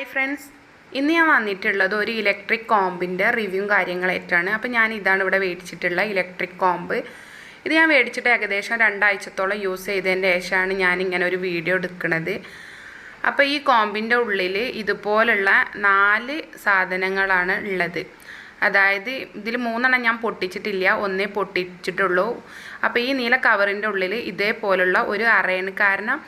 Hi friends ഇന്ന് ഞാൻ വന്നിട്ടുള്ളത് ഒരു ഇലക്ട്രിക് കോമ്പിന്റെ റിവ്യൂ കാര്യങ്ങളായിട്ടാണ്. അപ്പോൾ ഞാൻ ഇതാണ് ഇവിടെ മേടിച്ചിട്ടുള്ള ഇലക്ട്രിക് കോമ്പ്. ഇത് ഞാൻ മേടിച്ചിട്ട് ഏകദേശം രണ്ടാഴ്ചത്തോളം യൂസ് ചെയ്തതിന്റെ ശേഷമാണ് ഞാൻ ഇങ്ങനെ ഒരു വീഡിയോ എടുക്കുന്നത് അപ്പോൾ ഈ കോമ്പിന്റെ ഉള്ളിൽ ഇതുപോലുള്ള നാല് സാധനങ്ങളാണ് ഉള്ളത്. അതായത് ഇതിൽ മൂന്നെണ്ണം ഞാൻ പൊട്ടിച്ചിട്ടില്ല. ഒന്നേ പൊട്ടിച്ചിട്ടുള്ളൂ. അപ്പോൾ ഈ നീല കവറിന്റെ ഉള്ളിൽ ഇതേപോലുള്ള ഒരു അറയാണ് കാരണം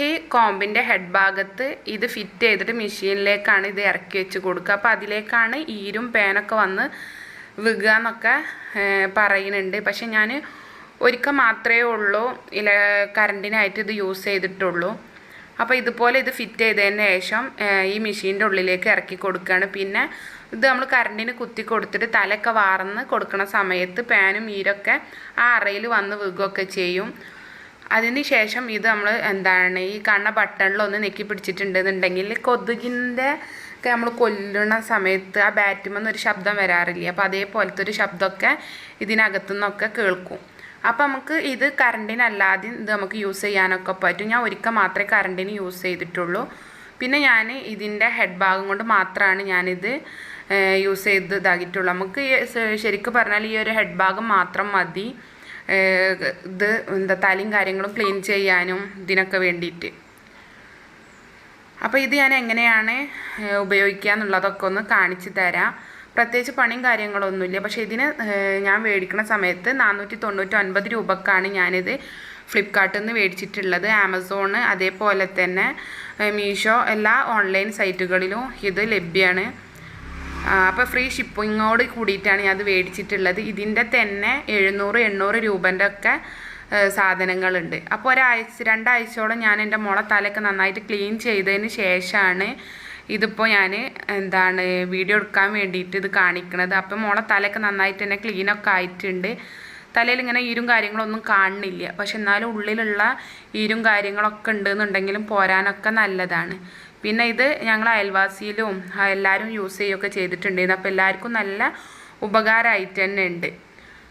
ഈ കോമ്പിന്റെ ഹെഡ് ഭാഗത്ത് ഇത് ഫിറ്റ് ചെയ്തിട്ട് മെഷീനിലേക്കാണ് ഇത് ഇറക്കി വെച്ച് കൊടുക്കുക. അപ്പോൾ അതിലേക്കാണ് ഈരും പേനൊക്കെ വന്ന് വിക എന്നൊക്കെ പറയുന്നുണ്ട്. പക്ഷെ ഞാൻ ഒരിക്കൽ മാത്രമേ ഉള്ളൂ. ഇല കറണ്ടിനായിട്ട് ഇത് യൂസ് ചെയ്തിട്ടുള്ളൂ. അപ്പോൾ ഇതുപോലെ ഇത് ഫിറ്റ് ചെയ്തതിന് ശേഷം ഈ മെഷീന്റെ ഉള്ളിലേക്ക് ഇറക്കി കൊടുക്കുകയാണ്. പിന്നെ ഇത് നമ്മൾ കറണ്ടിന് കുത്തി കൊടുത്തിട്ട് തലയൊക്കെ വാർന്ന് കൊടുക്കുന്ന സമയത്ത് പാനും ഈരൊക്കെ ആ അറയിൽ വന്ന് വീകുകയൊക്കെ ചെയ്യും. അതിന് ശേഷം ഇത് നമ്മൾ എന്താണ് ഈ കണ്ണ ബട്ടണിലൊന്ന് നെക്കി പിടിച്ചിട്ടുണ്ടെന്നുണ്ടെങ്കിൽ കൊതുകിന്റെ ഒക്കെ നമ്മൾ കൊല്ലുന്ന സമയത്ത് ആ ബാറ്റുമെന്ന് ഒരു ശബ്ദം വരാറില്ല? അപ്പോൾ അതേപോലത്തെ ഒരു ശബ്ദമൊക്കെ ഇതിനകത്തു നിന്നൊക്കെ കേൾക്കും. അപ്പോൾ നമുക്ക് ഇത് കറണ്ടിനല്ലാതെ ഇത് നമുക്ക് യൂസ് ചെയ്യാനൊക്കെ പറ്റും. ഞാൻ ഒരിക്കൽ മാത്രമേ കറണ്ടിന് യൂസ് ചെയ്തിട്ടുള്ളൂ. പിന്നെ ഞാൻ ഇതിന്റെ ഹെഡ് ഭാഗം കൊണ്ട് മാത്രമാണ് ഞാനിത് യൂസ് ചെയ്ത് ഇതാക്കിയിട്ടുള്ളൂ നമുക്ക് ശരിക്കും പറഞ്ഞാൽ ഈ ഒരു ഹെഡ് ഭാഗം മാത്രം മതി. ഇത് എന്താ തലയും കാര്യങ്ങളും ക്ലീൻ ചെയ്യാനും ഇതിനൊക്കെ വേണ്ടിയിട്ട്. അപ്പോൾ ഇത് ഞാൻ എങ്ങനെയാണ് ഉപയോഗിക്കുക എന്നുള്ളതൊക്കെ ഒന്ന് കാണിച്ചു തരാം. പ്രത്യേകിച്ച് പണിയും കാര്യങ്ങളൊന്നുമില്ല. പക്ഷേ ഇതിന് ഞാൻ മേടിക്കുന്ന സമയത്ത് നാനൂറ്റി തൊണ്ണൂറ്റി ഒൻപത് രൂപക്കാണ് ഞാനിത് ഫ്ലിപ്കാർട്ടിൽ നിന്ന് മേടിച്ചിട്ടുള്ളത്. ആമസോൺ അതേപോലെ തന്നെ മീഷോ എല്ലാ ഓൺലൈൻ സൈറ്റുകളിലും ഇത് ലഭ്യമാണ് അപ്പോൾ ഫ്രീ ഷിപ്പിങ്ങോട് കൂടിയിട്ടാണ് ഞാൻ അത് മേടിച്ചിട്ടുള്ളത്. ഇതിന്റെ തന്നെ എഴുന്നൂറ് എണ്ണൂറ് രൂപന്റെ ഒക്കെ സാധനങ്ങളുണ്ട്. അപ്പോൾ ഒരാഴ്ച രണ്ടാഴ്ചയോളം ഞാൻ എന്റെ മുള തലയൊക്കെ നന്നായിട്ട് ക്ലീൻ ചെയ്തതിന് ശേഷമാണ് ഇതിപ്പോൾ ഞാൻ എന്താണ് വീഡിയോ എടുക്കാൻ വേണ്ടിയിട്ട് ഇത് കാണിക്കണത്. അപ്പം മുള തലയൊക്കെ നന്നായിട്ട് തന്നെ ക്ലീനൊക്കെ ആയിട്ടുണ്ട്. തലയിൽ ഇങ്ങനെ ഈരും കാര്യങ്ങളൊന്നും കാണുന്നില്ല. പക്ഷെ എന്നാലും ഉള്ളിലുള്ള ഈരും കാര്യങ്ങളൊക്കെ ഉണ്ടെന്നുണ്ടെങ്കിലും പോരാനൊക്കെ നല്ലതാണ്. പിന്നെ ഇത് ഞങ്ങൾ അയൽവാസിയിലും എല്ലാവരും യൂസ് ചെയ്യുകയൊക്കെ ചെയ്തിട്ടുണ്ടായിരുന്നു. അപ്പോൾ എല്ലാവർക്കും നല്ല ഉപകാരമായിട്ട് തന്നെ ഉണ്ട്.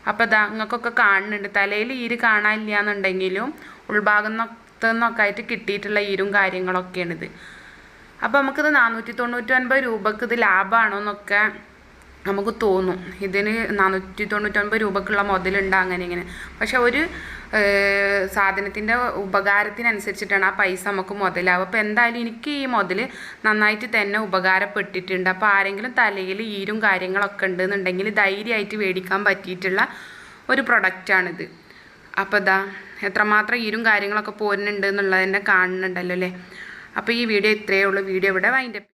അപ്പോൾ ഇതാ നിങ്ങൾക്കൊക്കെ കാണുന്നുണ്ട്. തലയിൽ ഈര് കാണാനില്ല എന്നുണ്ടെങ്കിലും ഉൾഭാഗം നിന്നൊക്കെ ആയിട്ട് കിട്ടിയിട്ടുള്ള ഈരും കാര്യങ്ങളൊക്കെയാണിത്. അപ്പോൾ നമുക്കിത് നാനൂറ്റി തൊണ്ണൂറ്റി ഒൻപത് രൂപക്ക് ഇത് ലാഭമാണോ എന്നൊക്കെ നമുക്ക് തോന്നും. ഇതിന് നാനൂറ്റി തൊണ്ണൂറ്റൊൻപത് രൂപക്കുള്ള മുതലുണ്ട് അങ്ങനെ ഇങ്ങനെ. പക്ഷെ ഒരു സാധനത്തിന്റെ ഉപകാരത്തിനനുസരിച്ചിട്ടാണ് ആ പൈസ നമുക്ക് മുതലാവുക. അപ്പോൾ എന്തായാലും എനിക്ക് ഈ മുതൽ നന്നായിട്ട് തന്നെ ഉപകാരപ്പെട്ടിട്ടുണ്ട്. അപ്പോൾ ആരെങ്കിലും തലയിൽ ഈരും കാര്യങ്ങളൊക്കെ ഉണ്ടെന്നുണ്ടെങ്കിൽ ധൈര്യമായിട്ട് മേടിക്കാൻ പറ്റിയിട്ടുള്ള ഒരു പ്രൊഡക്റ്റാണിത്. അപ്പോൾ ഇതാ എത്രമാത്രം ഈരും കാര്യങ്ങളൊക്കെ പോരുന്നുണ്ട് എന്നുള്ളത് തന്നെ കാണുന്നുണ്ടല്ലോ അല്ലേ? അപ്പോൾ ഈ വീഡിയോ ഇത്രയേ ഉള്ളൂ. വീഡിയോ ഇവിടെ വൈൻഡപ്പ്